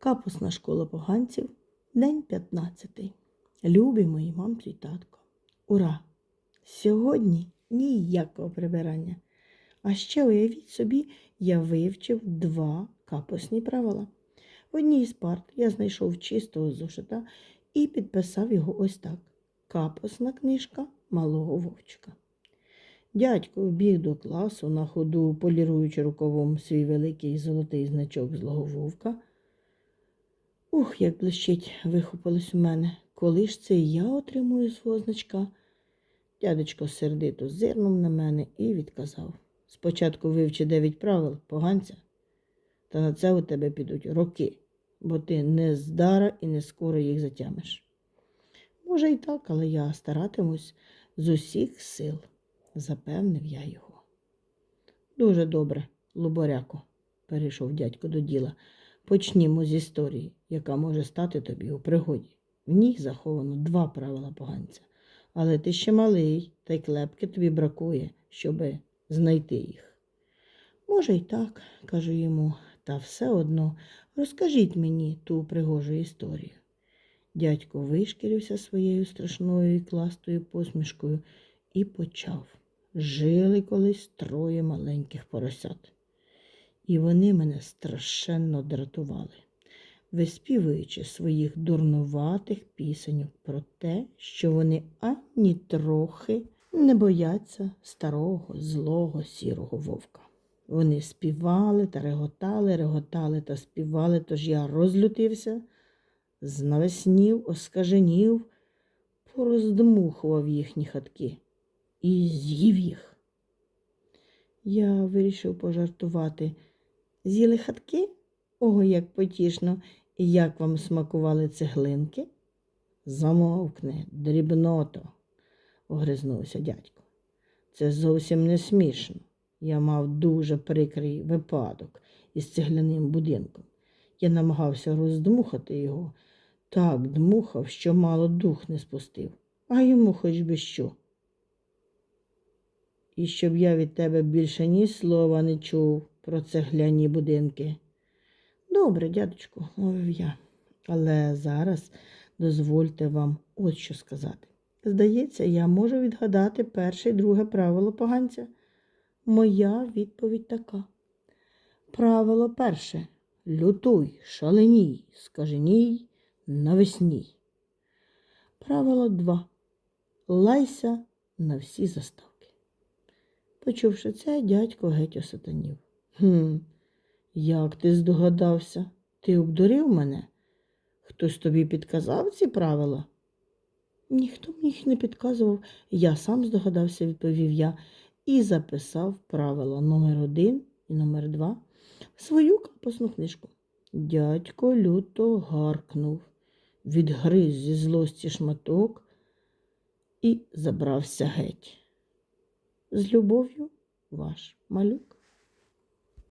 Капусна школа поганців, день 15. Любі мої мамці й татко. Ура! Сьогодні ніякого прибирання. А ще уявіть собі, я вивчив два капусні правила. В одній з парт я знайшов чистого зошита і підписав його ось так: Капусна книжка малого вовчика. Дядько вбіг до класу, на ходу поліруючи рукавом свій великий золотий значок злого вовка. Ух, як блищить, вихопилось у мене. Коли ж це я отримую свого значка? Дядечко сердито зирнув на мене і відказав. Спочатку вивчи дев'ять правил, поганця, та на це у тебе підуть роки, бо ти не здара і не скоро їх затямиш. Може, і так, але я старатимусь з усіх сил, запевнив я його. Дуже добре, луборяко, перейшов дядько до діла. Почнімо з історії, яка може стати тобі у пригоді. В ній заховано два правила поганця, але ти ще малий, та й клепки тобі бракує, щоби знайти їх. Може, й так, кажу йому, та все одно розкажіть мені ту пригожу історію. Дядько вишкірився своєю страшною і кластою посмішкою і почав. Жили колись троє маленьких поросят. І вони мене страшенно дратували, виспівуючи своїх дурнуватих пісеньок про те, що вони ані трохи не бояться старого, злого сірого вовка. Вони співали та реготали, реготали та співали, тож я розлютився, знавеснів, оскаженів, пороздмухував їхні хатки і з'їв їх. Я вирішив пожартувати. З'їли хатки? Ого, як потішно, і як вам смакували цеглинки? Замовкни, дрібното, огризнувся дядько. Це зовсім не смішно. Я мав дуже прикрий випадок із цегляним будинком. Я намагався роздмухати його, так дмухав, що мало дух не спустив, а йому хоч би що. І щоб я від тебе більше ні слова не чув про цегляні будинки. Добре, дядечку, мовив я, але зараз дозвольте вам от що сказати. Здається, я можу відгадати перше і друге правило поганця. Моя відповідь така. Правило перше. Лютуй, шаленій, скаженій, навесній. Правило два. Лайся на всі заставки. Почувши це, дядько геть осатанів. Хм, як ти здогадався? Ти обдурив мене? Хтось тобі підказав ці правила? Ніхто мені їх не підказував, я сам здогадався, відповів я, і записав правила номер один і номер два в свою капусну книжку. Дядько люто гаркнув, відгриз зі злості шматок і забрався геть. З любов'ю, ваш малюк.